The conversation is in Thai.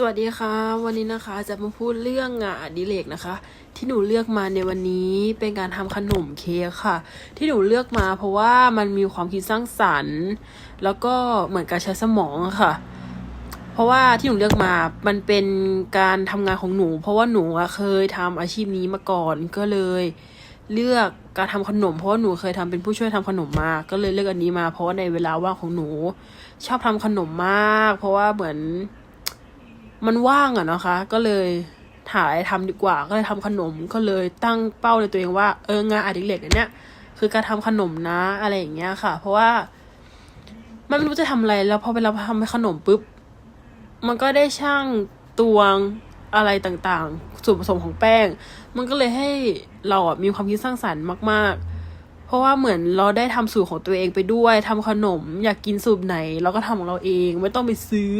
สวัสดีค่ะ วันนี้นะคะจะมาพูดเรื่องงานอดิเรกนะคะ ที่หนูเลือกมาในวันนี้เป็นการทำขนมเค้กค่ะ ที่หนูเลือกมาเพราะว่ามันมีความคิดสร้างสรรค์ แล้วก็เหมือนการใช้สมองค่ะ เพราะว่าที่หนูเลือกมามันเป็นการทำงานของหนู เพราะว่าหนูเคยทำอาชีพนี้มาก่อนก็เลย เลือกการทำขนม เพราะว่าหนูเคยทำเป็นผู้ช่วยทำขนมมา ก็เลยเลือกอันนี้มา เพราะว่าในเวลาว่างของหนู ชอบทำขนมมาก เพราะว่าเหมือน มันว่างอะนะคะ ก็เลยหาอะไรทำดีกว่า ก็เลยทำขนมก็เลยตั้งเป้าในตัวเองว่าเอองานอดิเรกอันเนี้ยคือการทำขนมนะอะไรอย่างเงี้ยค่ะ เพราะว่ามันไม่รู้จะทำอะไรแล้วพอเวลาทำขนมปุ๊บมันก็ได้ช่างตวงอะไรต่างๆ ส่วนผสมของแป้ง มันก็เลยให้เราอะมีความคิดสร้างสรรค์มาก ๆ เพราะว่าเหมือนเราได้ทำสูตรของตัวเองไปด้วยทำขนมอยากกินสูตรไหน เราก็ทำของเราเอง ไม่ต้องไปซื้อ